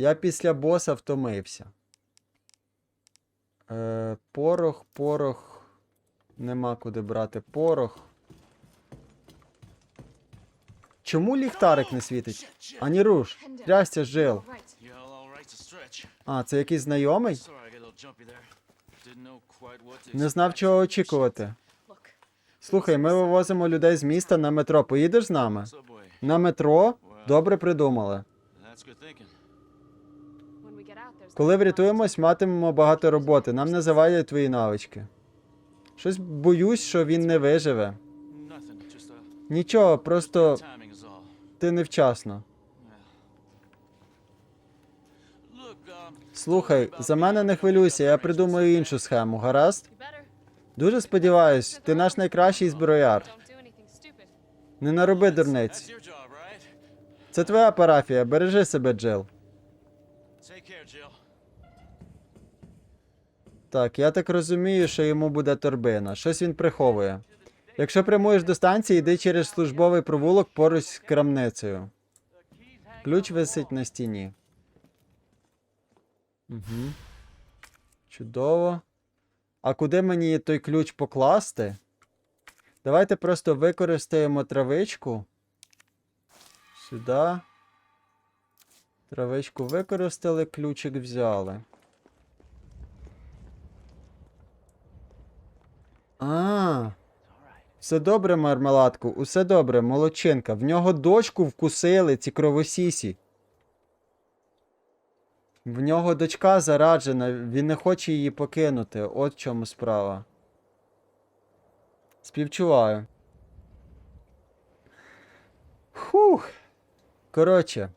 Я після боса втомився. Е, порох, порох. Нема куди брати порох. Чому ліхтарик не світить? Ані руш. Трясся жил. А, це якийсь знайомий? Не знав, чого очікувати. Слухай, ми вивозимо людей з міста на метро. Поїдеш з нами? На метро? Добре придумали. Коли врятуємось, матимемо багато роботи. Нам не завадять твої навички. Щось боюсь, що він не виживе. Нічого, просто ти невчасно. Слухай, за мене не хвилюйся, я придумаю іншу схему, гаразд? Дуже сподіваюсь, ти наш найкращий зброяр. Не нароби дурниць. Це твоя парафія, бережи себе, Джил. Так, я так розумію, що йому буде торбина. Щось він приховує. Якщо прямуєш до станції, йди через службовий провулок поруч з крамницею. Ключ висить на стіні. Угу. Чудово. А куди мені той ключ покласти? Давайте просто використаємо травичку. Сюди. Травичку використали, ключик взяли. А. Все добре, мармеладку, усе добре, молодчинка. В нього дочку вкусили ці кровосісі. В нього дочка зараджена, він не хоче її покинути. От в чому справа. Співчуваю. Фух. Коротше.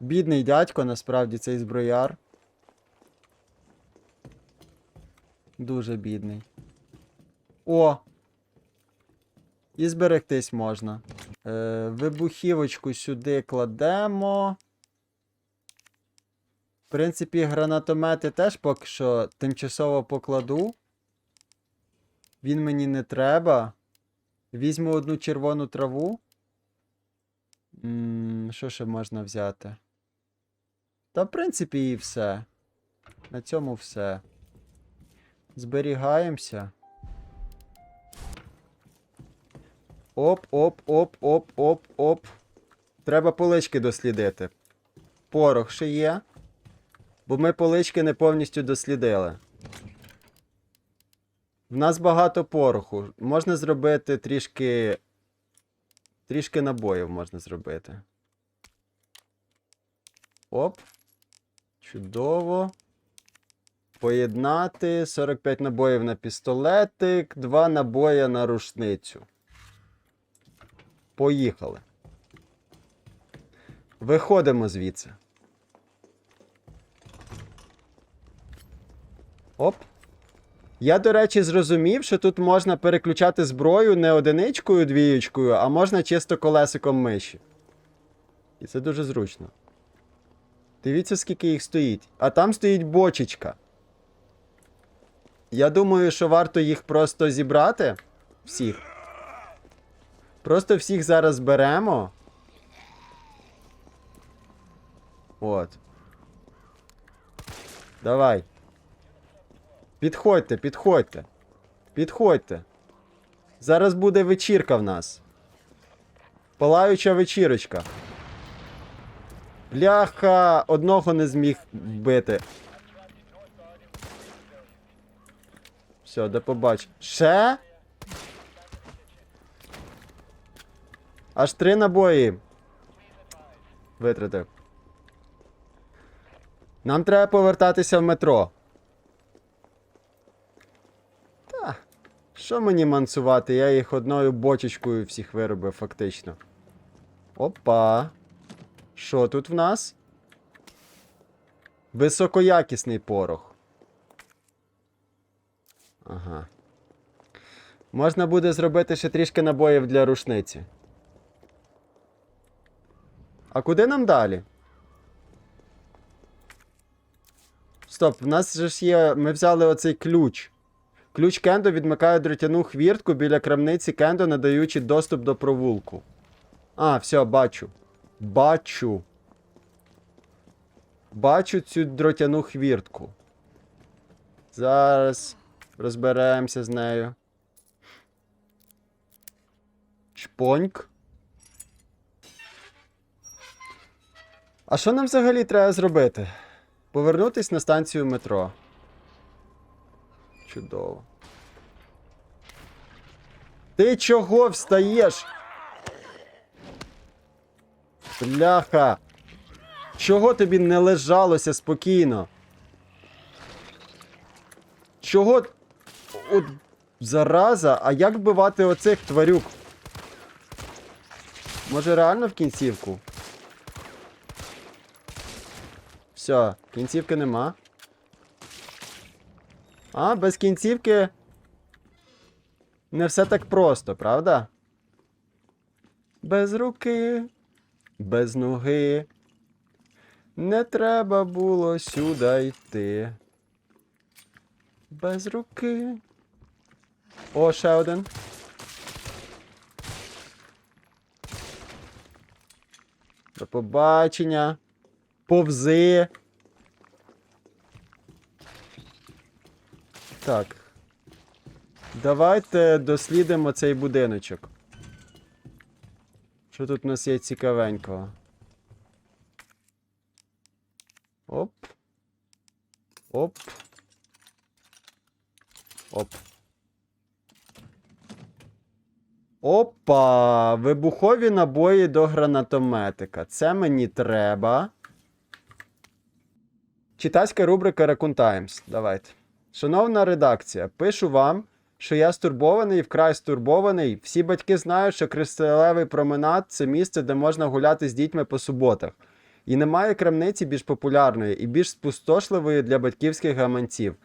Бідний дядько, насправді, цей зброяр. Дуже бідний. О! І зберегтись можна. Е, вибухівочку сюди кладемо. В принципі, гранатомети теж поки що тимчасово покладу. Він мені не треба. Візьму одну червону траву. Що ще можна взяти? Та, в принципі, і все. На цьому все. Зберігаємося. Оп, оп, оп, оп, оп, оп. Треба полички дослідити. Порох ще є. Бо ми полички не повністю дослідили. В нас багато пороху. Можна зробити трішки. Трішки набоїв можна зробити. Оп. Чудово. Поєднати 45 набоїв на пістолетик, 2 набоя на рушницю. Поїхали. Виходимо звідси. Оп. Я, до речі, зрозумів, що тут можна переключати зброю не одиничкою, двієчкою, а можна чисто колесиком миші. І це дуже зручно. Дивіться, скільки їх стоїть. А там стоїть бочечка. Я думаю, що варто їх просто зібрати. Всіх. Просто всіх зараз беремо. От. Давай. Підходьте, підходьте. Підходьте. Зараз буде вечірка в нас. Палаюча вечірочка. Бляха, одного не зміг вбити. Все, до побач. Ще? Аж три набої. Витратив. Нам треба повертатися в метро. Та. Що мені мансувати? Я їх одною бочечкою всіх виробив, фактично. Опа. Що тут в нас? Високоякісний порох. Можна буде зробити ще трішки набоїв для рушниці. А куди нам далі? Стоп, в нас же ж є. Ми взяли оцей ключ. Ключ Кендо відмикає дротяну хвіртку біля крамниці Кендо, надаючи доступ до провулку. А, все, бачу. Бачу. Бачу цю дротяну хвіртку. Зараз розберемося з нею. Чпоньк. А що нам взагалі треба зробити? Повернутись на станцію метро. Чудово. Ти чого встаєш? Бляха. Чого тобі не лежалося спокійно? Чого. От зараза, а як вбивати оцих тварюк? Може реально в кінцівку? Все, кінцівки нема. А, без кінцівки. Не все так просто, правда? Без руки, без ноги. Не треба було сюди йти. Без руки. О, ще один. До побачення. Повзи. Так. Давайте дослідимо цей будиночок. Що тут у нас є цікавенького? Оп. Оп. Оп. Опа! Вибухові набої до гранатометика. Це мені треба. Читацька рубрика Raccoon Times. Давайте. Шановна редакція, пишу вам, що я стурбований, вкрай стурбований. Всі батьки знають, що кристалевий променад це місце, де можна гуляти з дітьми по суботах. І немає крамниці більш популярної і більш спустошливої для батьківських гаманців,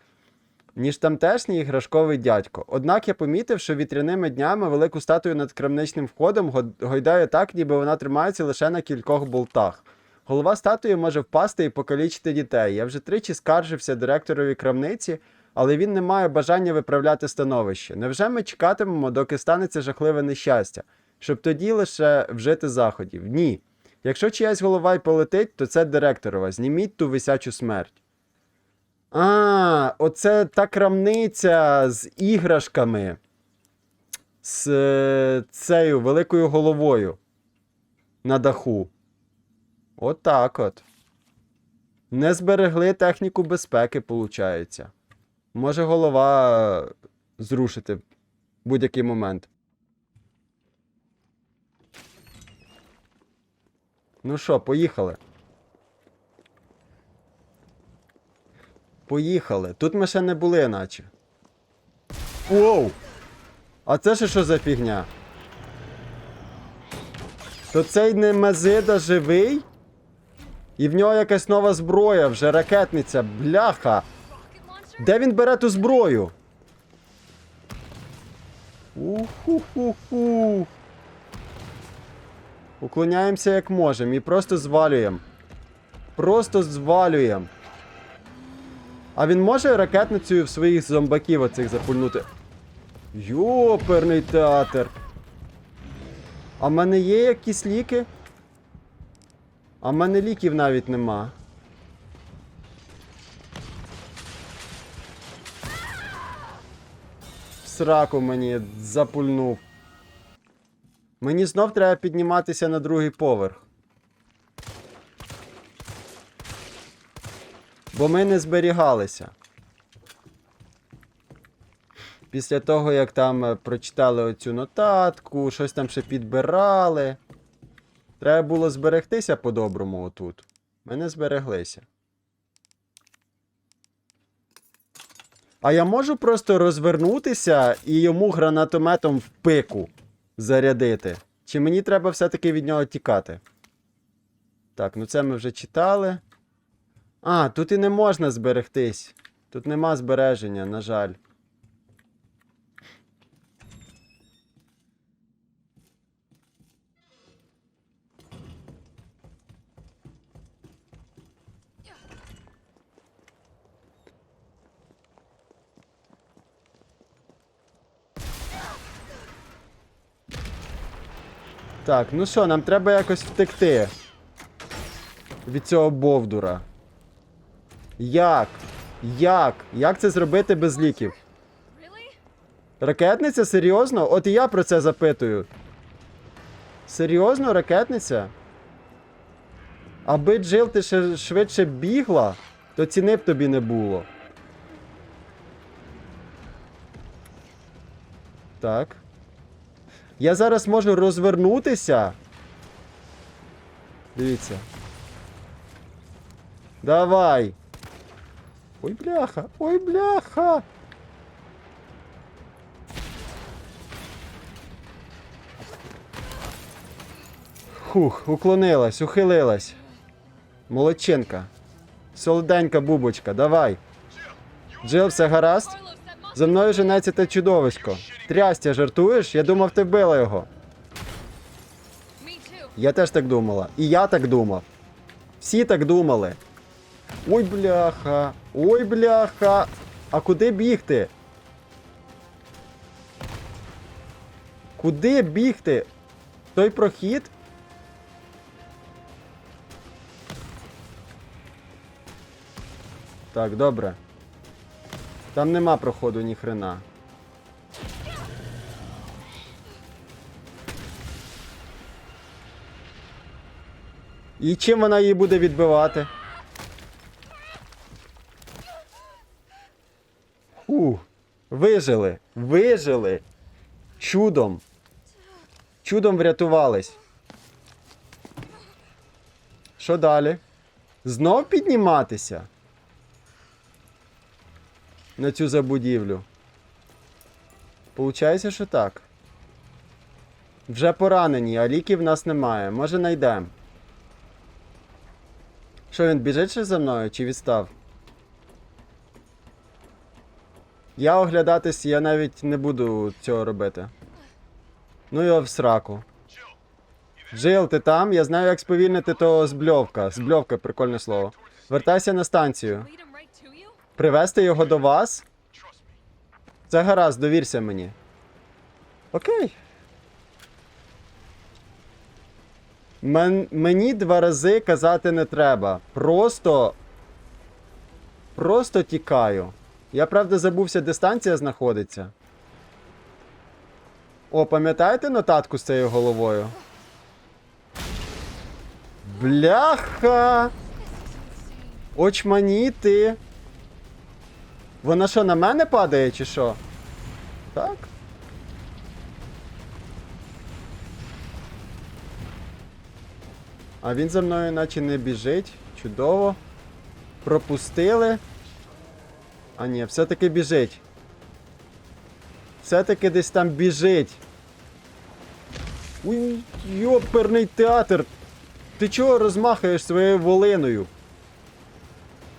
ніж тамтешній іграшковий дядько. Однак я помітив, що вітряними днями велику статую над крамничним входом гойдає так, ніби вона тримається лише на кількох болтах. Голова статуї може впасти і покалічити дітей. Я вже тричі скаржився директорові крамниці, але він не має бажання виправляти становище. Невже ми чекатимемо, доки станеться жахливе нещастя, щоб тоді лише вжити заходів? Ні. Якщо чиясь голова й полетить, то це директорова. Зніміть ту висячу смерть. А, оце та крамниця з іграшками. З е, цією великою головою на даху. Отак от. Не зберегли техніку безпеки, виходить. Може голова зрушити в будь-який момент. Ну що, поїхали. Поїхали. Тут ми ще не були, наче. Воу! А це ще що за фігня? То цей Немезида живий? І в нього якась нова зброя, вже ракетниця, бляха. Де він бере ту зброю? Уху-ху-ху. Уклоняємося як можемо і просто звалюємо. Просто звалюємо. А він може ракетницею в своїх зомбаків оцих запульнути? Йоперний театр. А в мене є якісь ліки? А в мене ліків навіть нема. Сраку мені запульнув. Мені знов треба підніматися на другий поверх. Бо ми не зберігалися. Після того, як там е, прочитали оцю нотатку, щось там ще підбирали. Треба було зберегтися по-доброму отут. Ми не збереглися. А я можу просто розвернутися і йому гранатометом в пику зарядити? Чи мені треба все-таки від нього тікати? Так, ну це ми вже читали. А, тут і не можна зберегтись. Тут нема збереження, на жаль. Так, ну що, нам треба якось втекти від цього Бовдура. Як? Як? Як це зробити без ліків? Ракетниця? Серйозно? От і я про це запитую. Серйозно, ракетниця? Аби Джил ти ще швидше бігла, то ціни б тобі не було. Так. Я зараз можу розвернутися. Дивіться. Давай. Ой, бляха! Ой, бляха! Хух, уклонилась, ухилилась. Молодчинка. Солоденька бубочка, давай. Джил, все гаразд? За мною женеться те чудовисько. Трястя, жартуєш? Я думав, ти вбила його. Я теж так думала. І я так думав. Всі так думали. Ой, бляха. Ой, бляха. А куди бігти? Куди бігти? Той прохід? Так, добре. Там нема проходу ні хрена. І чим вона її буде відбивати? Вижили. Вижили. Чудом. Чудом врятувались. Що далі? Знов підніматися? На цю забудівлю. Получається, що так. Вже поранені, а ліків в нас немає. Може знайдемо. Що він біжить ще за мною чи відстав? Я оглядатись, я навіть не буду цього робити. Ну його в сраку. Джил, ти там? Я знаю, як сповільнити того збльовка. Збльовка, прикольне слово. Вертайся на станцію. Привезти його до вас? Це гаразд, довірся мені. Окей. Мен, мені два рази казати не треба. Просто. Просто тікаю. Я правда забувся, де станція знаходиться. О, пам'ятаєте нотатку з цією головою? Бляха! Очманіти! Вона що, на мене падає, чи що? Так? А він за мною наче не біжить. Чудово. Пропустили. А ні, все-таки біжить. Все-таки десь там біжить. Уй, йоперний театр. Ти чого розмахаєш своєю волиною?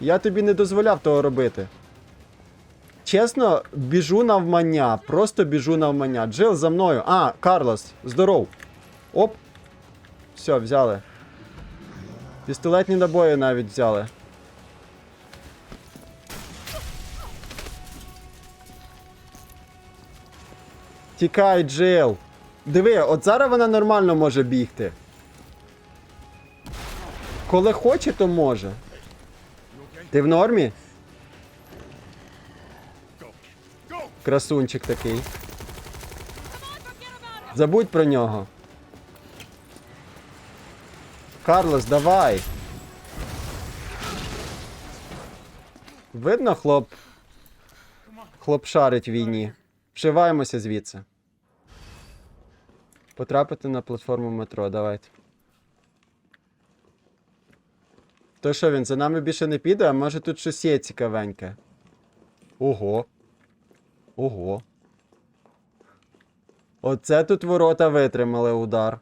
Я тобі не дозволяв того робити. Чесно, біжу навмання. Просто біжу навмання. Джил за мною. А, Карлос, здоров. Оп. Все, взяли. Пістолетні набої навіть взяли. Тікай, Джил. Диви, от зараз вона нормально може бігти. Коли хоче, то може. Ти в нормі? Красунчик такий. Забудь про нього. Карлос, давай. Видно, хлоп. Хлоп шарить в війні. Вшиваємося звідси. Потрапити на платформу метро, давайте. То що він за нами більше не піде, а може тут щось є цікавеньке. Ого. Ого. Оце тут ворота витримали удар.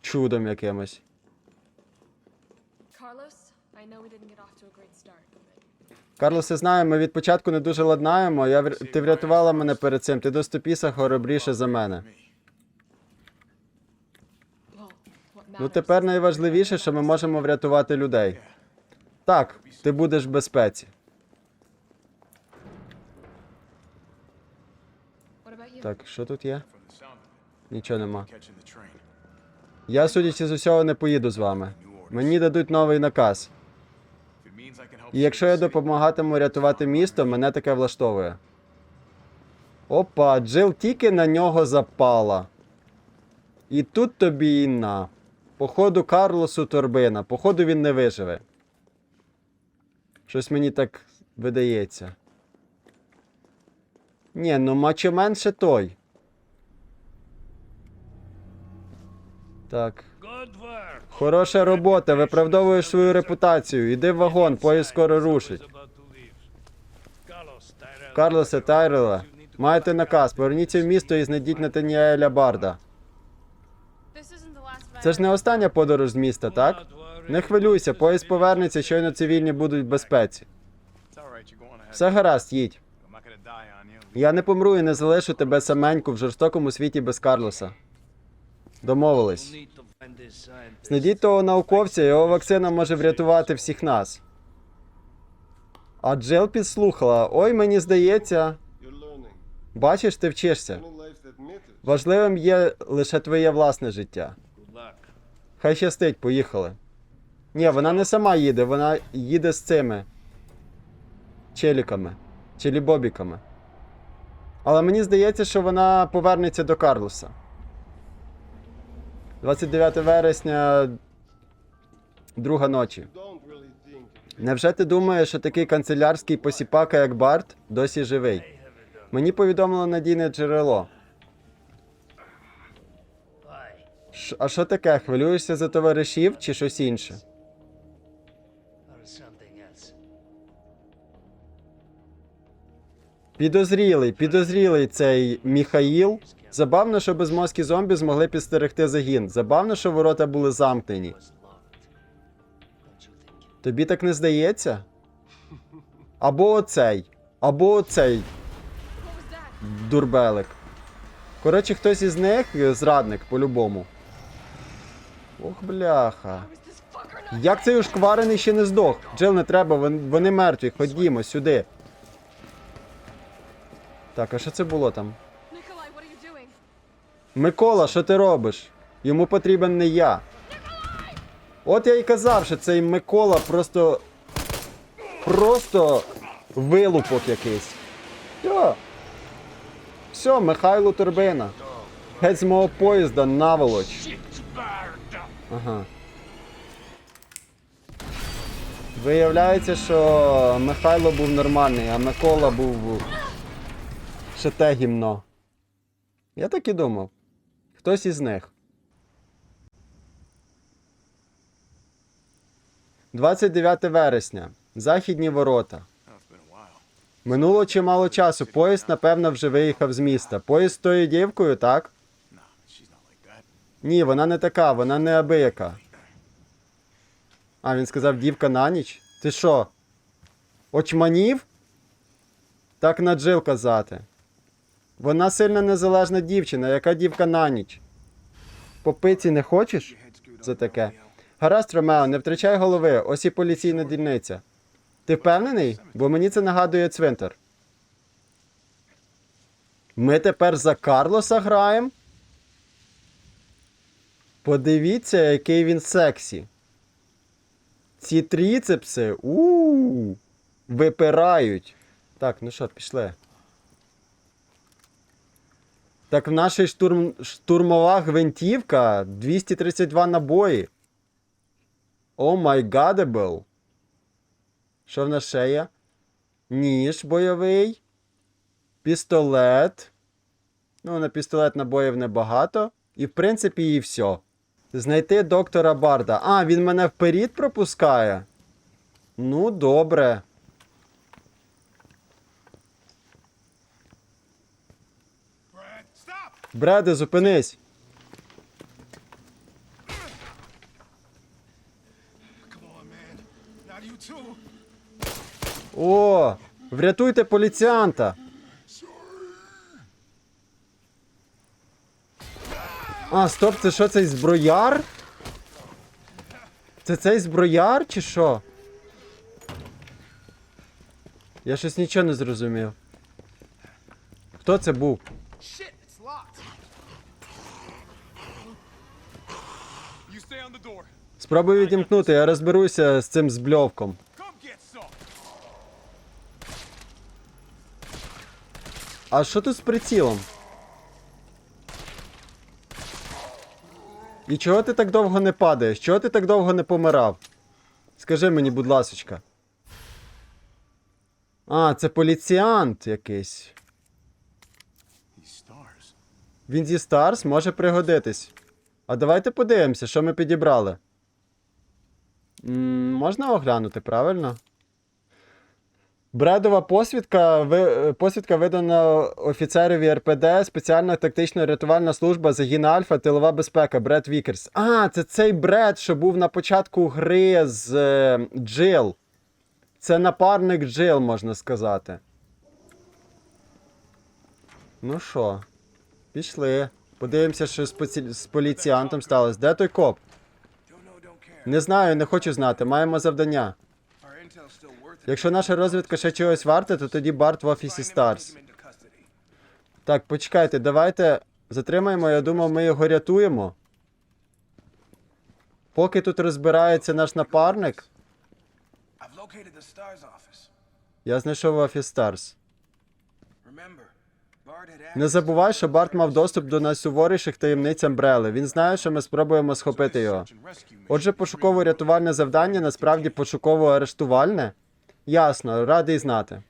Чудом якимось. Carlos, Карлос, я знаю, ми від початку не дуже ладнаємо. Я Ти врятувала мене перед цим. Ти до стопіса хоробріше за мене. Ну тепер найважливіше, що ми можемо врятувати людей. Так, ти будеш в безпеці. Так, що тут є? Нічого нема. Я, судячи з усього, не поїду з вами. Мені дадуть новий наказ. І якщо я допомагатиму рятувати місто, мене таке влаштовує. Опа, Джил тільки на нього запала. І тут тобі і на. Походу, Карлосу торбина. Походу, він не виживе. Щось мені так видається. Ні, ну мачомен ще той. Так. Хороша робота, виправдовуєш свою репутацію. Іди в вагон, поїзд скоро рушить. Карлосе Тайрела, маєте наказ, поверніться в місто і знайдіть Натаніеля Барда. Це ж не остання подорож з міста, так? Не хвилюйся, поїзд повернеться, щойно цивільні будуть в безпеці. Все гаразд, їдь. Я не помру і не залишу тебе саменьку в жорстокому світі без Карлоса. Домовились. Знайдіть того науковця, його вакцина може врятувати всіх нас. А Джел підслухала. Ой, мені здається. Бачиш, ти вчишся. Важливим є лише твоє власне життя. Хай щастить, поїхали. Ні, вона не сама їде, вона їде з цими челіками. Челібобіками. Але мені здається, що вона повернеться до Карлоса. 29 вересня. Друга ночі. Невже ти думаєш, що такий канцелярський посіпака, як Барт, досі живий? Мені повідомило надійне джерело. Ш- а що таке? Хвилюєшся за товаришів чи щось інше? Підозрілий, підозрілий цей Міхаїл. Забавно, що безмозкі зомбі змогли підстерегти загін. Забавно, що ворота були замкнені. Тобі так не здається? Або оцей, або оцей дурбелик. Коротше, хтось із них е, зрадник по-любому. Ох, бляха. Як цей ушкварений ще не здох? Джил не треба, вони мертві. Ходімо сюди. Так, а що це було там? Микола, що ти робиш? Йому потрібен не я. От я й казав, що цей Микола просто. Просто вилупок якийсь. Все. Все, Михайло Турбина. Геть з мого поїзда наволоч. Ага. Виявляється, що Михайло був нормальний, а Микола був. Ще те гімно. Я так і думав. Хтось із них. 29 вересня. Західні ворота. Минуло чимало часу. Поїзд, напевно, вже виїхав з міста. Поїзд з тою дівкою, так? Ні, вона не така, вона не абияка. А, він сказав дівка на ніч? Ти що? Очманів? Так на Джил казати. Вона сильно незалежна дівчина, яка дівка на ніч. По пиці не хочеш? За таке. Гаразд, Ромео, не втрачай голови, ось і поліційна дільниця. Ти впевнений? Бо мені це нагадує цвинтар. Ми тепер за Карлоса граємо? Подивіться, який він сексі. Ці тріцепси у випирають. Так, ну що, пішли. Так в нашій штурм... штурмова гвинтівка 232 набої. О май гадебл. Що в нас ще є? Ніж бойовий. Пістолет. Ну, на пістолет набоїв небагато. І в принципі і все. Знайти доктора Барда. А, він мене вперед пропускає. Ну, добре. Бреде, зупинись. О, врятуйте поліціанта. А, стоп, це що цей зброяр? Це цей зброяр чи що? Я щось нічого не зрозумів. Хто це був? Спробуй відімкнути, я розберуся з цим збльовком. А що тут з прицілом? І чого ти так довго не падаєш? Чого ти так довго не помирав? Скажи мені, будь ласочка. А, це поліціант якийсь. Він зі Старс може пригодитись. А давайте подивимося, що ми підібрали. Можна оглянути, правильно? Бредова посвідка, ви, посвідка видана офіцерові РПД, спеціальна тактична рятувальна служба, загін Альфа, тилова безпека, Бред Вікерс. А, це цей Бред, що був на початку гри з е, Джил. Це напарник Джил, можна сказати. Ну що? Пішли. Подивимося, що з, поці... з поліціянтом сталося. Де той коп? Не знаю, не хочу знати. Маємо завдання. Якщо наша розвідка ще чогось варта, то тоді Барт в офісі Старс. Так, почекайте, давайте затримаємо. Я думав, ми його рятуємо. Поки тут розбирається наш напарник, я знайшов офіс Старс. Не забувай, що Барт мав доступ до найсуворіших таємниць Амбрели. Він знає, що ми спробуємо схопити його. Отже, пошуково-рятувальне завдання насправді пошуково-арештувальне? Ясно, радий знати.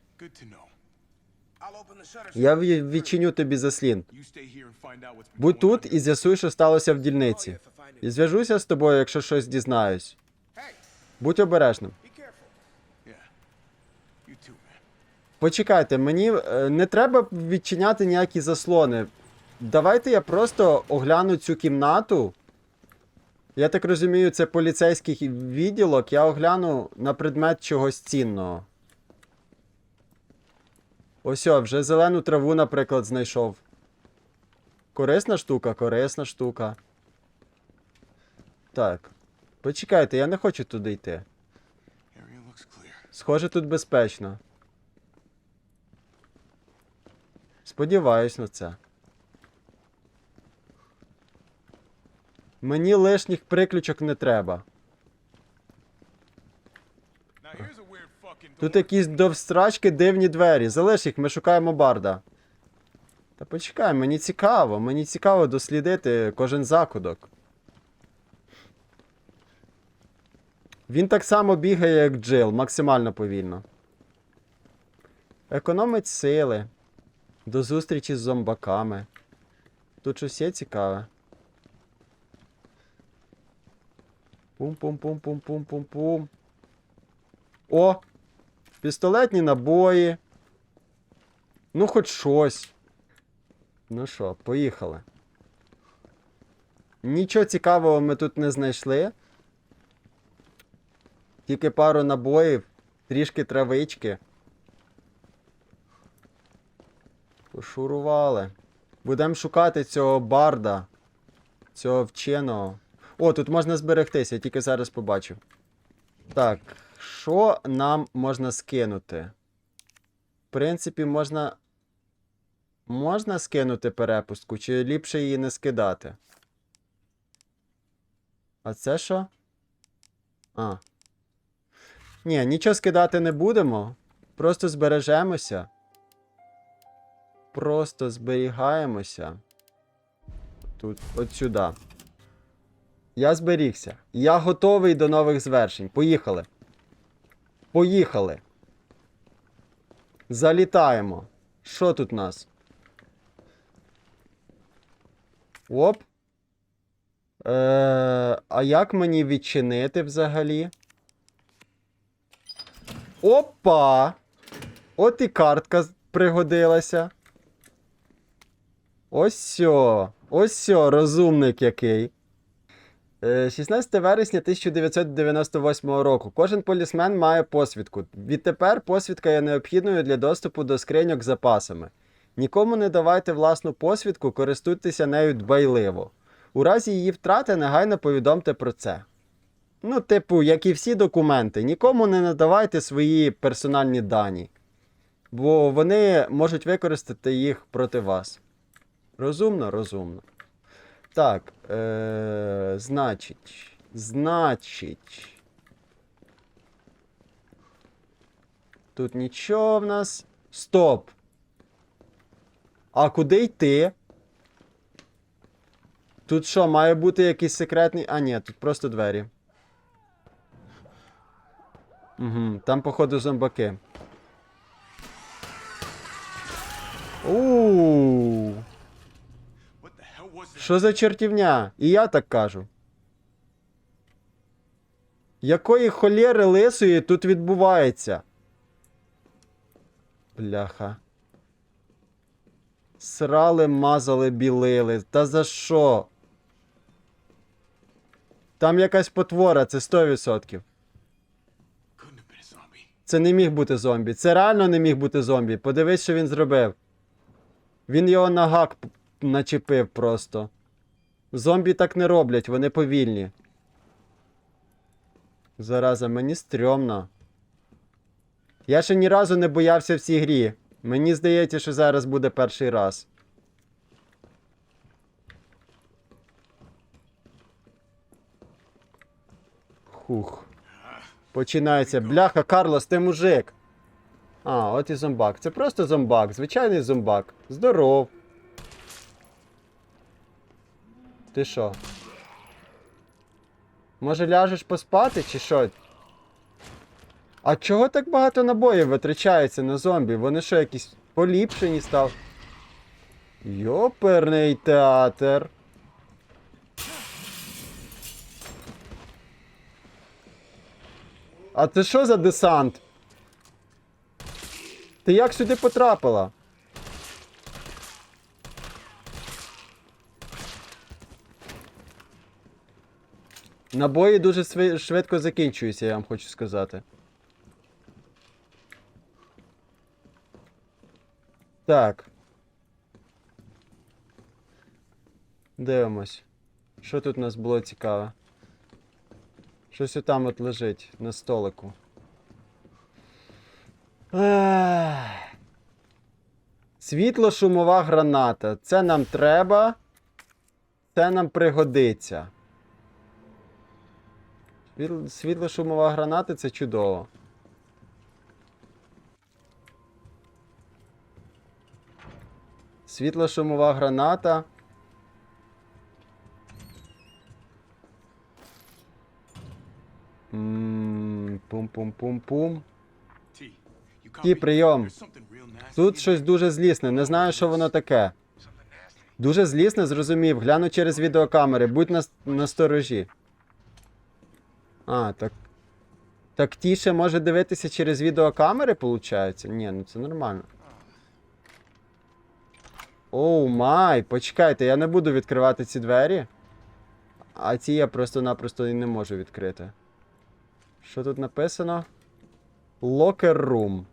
Я відчиню тобі заслін. Будь тут і з'ясуй, що сталося в дільниці. І зв'яжуся з тобою, якщо щось дізнаюсь. Будь обережним. Почекайте, мені е, не треба відчиняти ніякі заслони. Давайте я просто огляну цю кімнату. Я так розумію, це поліцейський відділок. Я огляну на предмет чогось цінного. Ось, о, вже зелену траву, наприклад, знайшов. Корисна штука, корисна штука. Так. Почекайте, я не хочу туди йти. Схоже, тут безпечно. Сподіваюсь на це. Мені лишніх приключок не треба. Тут якісь довстрачки дивні двері. Залиш їх, ми шукаємо барда. Та почекай, мені цікаво, мені цікаво дослідити кожен закуток. Він так само бігає, як Джил, максимально повільно. Економить сили. До зустрічі з зомбаками. Тут щось є цікаве. Пум-пум-пум-пум-пум-пум-пум. О! Пістолетні набої. Ну, хоч щось. Ну що, поїхали. Нічого цікавого ми тут не знайшли. Тільки пару набоїв, трішки травички. Пошурували. Будемо шукати цього барда. Цього вченого. О, тут можна зберегтися, я тільки зараз побачив. Так, що нам можна скинути? В принципі, можна. Можна скинути перепустку, чи ліпше її не скидати? А це що? А. Ні, нічого скидати не будемо. Просто збережемося. Просто зберігаємося. Тут, от сюди. Я зберігся. Я готовий до нових звершень. Поїхали. Поїхали. Залітаємо. Що тут у нас? Оп. Е, а як мені відчинити взагалі? Опа! От і картка пригодилася. Ось сьо. Ось розумник який. Е, 16 вересня 1998 року. Кожен полісмен має посвідку. Відтепер посвідка є необхідною для доступу до скриньок з запасами. Нікому не давайте власну посвідку, користуйтеся нею дбайливо. У разі її втрати негайно повідомте про це. Ну, типу, як і всі документи, нікому не надавайте свої персональні дані, бо вони можуть використати їх проти вас. Розумно, розумно. Так. Е, значить. Значить. Тут нічого в нас. Стоп. А куди йти? Тут що, має бути якийсь секретний. А, ні, тут просто двері. Угу, там, походу, зомбаки. Ууу. Що за чертівня? І я так кажу. Якої холєри лисої тут відбувається? Бляха. Срали, мазали, білили. Та за що? Там якась потвора, це 100%. Couldn't have been a zombie. Це не міг бути зомбі. Це реально не міг бути зомбі. Подивись, що він зробив. Він його на гак начепив просто. Зомбі так не роблять, вони повільні. Зараза, мені стрьомно. Я ще ні разу не боявся в цій грі. Мені здається, що зараз буде перший раз. Хух. Починається. Бляха, Карлос, ти мужик. А, от і зомбак. Це просто зомбак, звичайний зомбак. Здоров. Ти що? Може ляжеш поспати, чи що? А чого так багато набоїв витрачається на зомбі? Вони що, якісь поліпшені став? Йоперний театр. А це що за десант? Ти як сюди потрапила? Набої дуже швидко закінчуються, я вам хочу сказати. Так. Дивимось. Що тут у нас було цікаве? Щось отам от лежить на столику. Світло-шумова граната. Це нам треба. Це нам пригодиться. Світло- Світло-шумова граната це чудово. Світло-шумова граната. Пум-пум-пум-пум. Ті, прийом. Тут щось дуже злісне, не знаю, що воно таке. Дуже злісне, зрозумів. Гляну через відеокамери, будь на, на сторожі. А, так. Так тіше може дивитися через відеокамери, виходить? Ні, ну це нормально. Оу май, почекайте, я не буду відкривати ці двері. А ці я просто-напросто і не можу відкрити. Що тут написано? Locker room.